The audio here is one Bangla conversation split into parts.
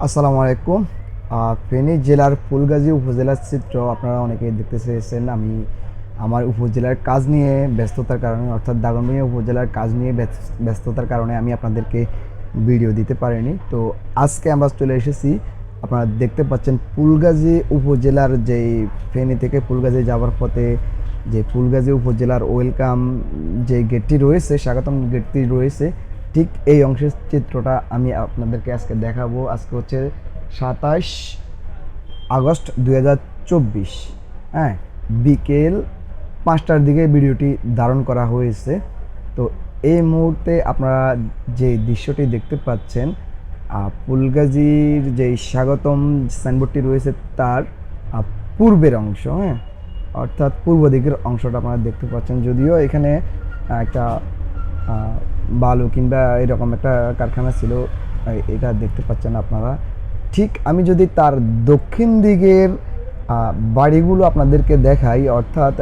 আসসালামু আলাইকুম। ফেনী জেলার ফুলগাজী উপজেলার চিত্র আপনারা অনেকে দেখতে চেয়েছেন। আমি আমার উপজেলার কাজ নিয়ে ব্যস্ততার কারণে, অর্থাৎ দাগনভূঞা উপজেলার কাজ নিয়ে ব্যস- ব্যস্ততার কারণে আমি আপনাদেরকে ভিডিও দিতে পারিনি। তো আজকে আমরা চলে এসেছি। আপনারা দেখতে পাচ্ছেন ফুলগাজী উপজেলার যেই ফেনী থেকে ফুলগাজী যাওয়ার পথে যে ফুলগাজী উপজেলার ওয়েলকাম যে গেটটি রয়েছে, স্বাগতম গেটটি রয়েছে। ঠিক এই অংশের চিত্রটা আমি আপনাদেরকে আজকে দেখাবো। আজকে হচ্ছে সাতাশ আগস্ট দু হাজার চব্বিশ। হ্যাঁ বিকেল পাঁচটার দিকে ভিডিওটি ধারণ করা হয়েছে। তো এই মুহূর্তে আপনারা যে দৃশ্যটি দেখতে পাচ্ছেন আহ, ফুলগাজীর যে স্বাগতম সাইনবোর্ডটি রয়েছে তার পূর্বের অংশ হ্যাঁ অর্থাৎ পূর্ব দিকের অংশটা আপনারা দেখতে পাচ্ছেন। যদিও এখানে একটা বালু কিংবা এরকম একটা কারখানা ছিল এটা দেখতে পাচ্ছেন আপনারা। ঠিক আমি যদি তার দক্ষিণ দিকের বাড়িগুলো আপনাদেরকে দেখাই, অর্থাৎ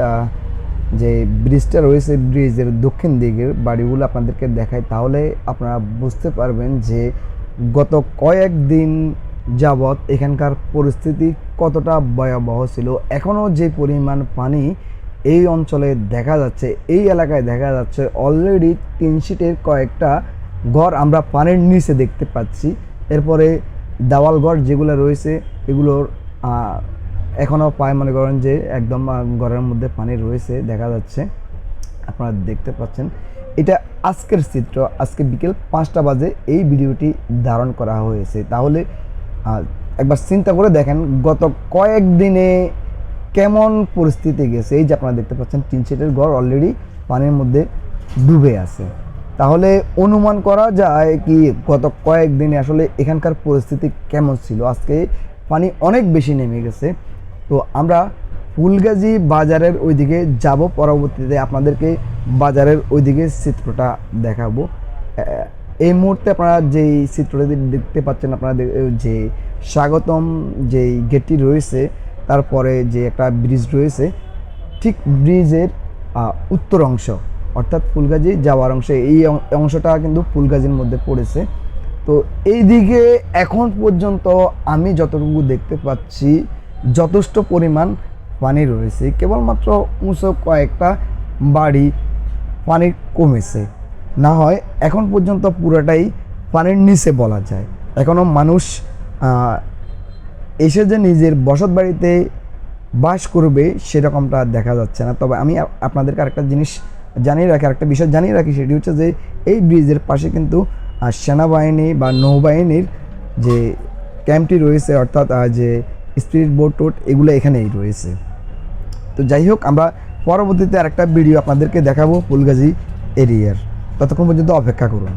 যে ব্রিজটা রয়েছে ব্রিজের দক্ষিণ দিকের বাড়িগুলো আপনাদেরকে দেখাই, তাহলে আপনারা বুঝতে পারবেন যে গত কয়েকদিন যাবৎ এখানকার পরিস্থিতি কতটা ভয়াবহ ছিল। এখনও যে পরিমাণ পানি এই অঞ্চলে দেখা যাচ্ছে, এই এলাকায় দেখা যাচ্ছে অলরেডি তিন সিটের কয়েকটা ঘর আমরা পানির নিচে দেখতে পাচ্ছি। এরপরে দেওয়াল ঘর যেগুলো রয়েছে, এগুলোর এখনও পায় মনে করেন যে একদম ঘরের মধ্যে পানি রয়েছে, দেখা যাচ্ছে। আপনারা দেখতে পাচ্ছেন। এটা আজকের চিত্র, আজকে বিকেল পাঁচটা বাজে এই ভিডিওটি ধারণ করা হয়েছে। তাহলে একবার চিন্তা করে দেখেন, গত কয়েকদিনে কেমন পরিস্থিতি গেছে? এই যে আপনারা দেখতে পাচ্ছেন, টিন শেডের ঘর অলরেডি পানির মধ্যে ডুবে আছে। তাহলে অনুমান করা যায় কি গত কয়েকদিনে আসলে এখানকার পরিস্থিতি কেমন ছিল? আজকে পানি অনেক বেশি নেমে গেছে। তো আমরা ফুলগাজী বাজারের ওইদিকে যাব, পরবর্তীতে আপনাদেরকে বাজারের ওইদিকে চিত্রটা দেখাবো। এই মুহূর্তে আপনারা যেই চিত্রটি দেখতে পাচ্ছেন, আপনারা যে স্বাগতম যেই গেটটি রয়েছে তারপরে যে একটা ব্রিজ রয়েছে, ঠিক ব্রিজের উত্তর অংশ, অর্থাৎ ফুলগাজী যাওয়ার অংশে, এই অংশটা কিন্তু ফুলগাজীর মধ্যে পড়েছে। তো এই দিকে এখন পর্যন্ত আমি যতটুকু দেখতে পাচ্ছি, যথেষ্ট পরিমাণ পানি রয়েছে। কেবলমাত্র উঁচু কয়েকটা বাড়ি পানি কমেছে। না হয় এখন পর্যন্ত পুরোটাই পানির নিচে বলা যায়। এখনও মানুষ এসে যে নিজের বসত বাড়িতে বাস করবে, সেরকমটা দেখা যাচ্ছে না। তবে আমি আপনাদেরকে আরেকটা জিনিস জানিয়ে রাখি, আরেকটা বিষয় জানিয়ে রাখি, সেটি হচ্ছে যে এই ব্রিজের পাশে কিন্তু সেনাবাহিনী বা নৌবাহিনীর যে ক্যাম্পটি রয়েছে, অর্থাৎ যে স্পিরিট বোট টোট, এগুলো এখানেই রয়েছে। তো যাই হোক, আমরা পরবর্তীতে আরেকটা ভিডিও আপনাদেরকে দেখাবো ফুলগাজী এরিয়ার। ততক্ষণ পর্যন্ত অপেক্ষা করুন।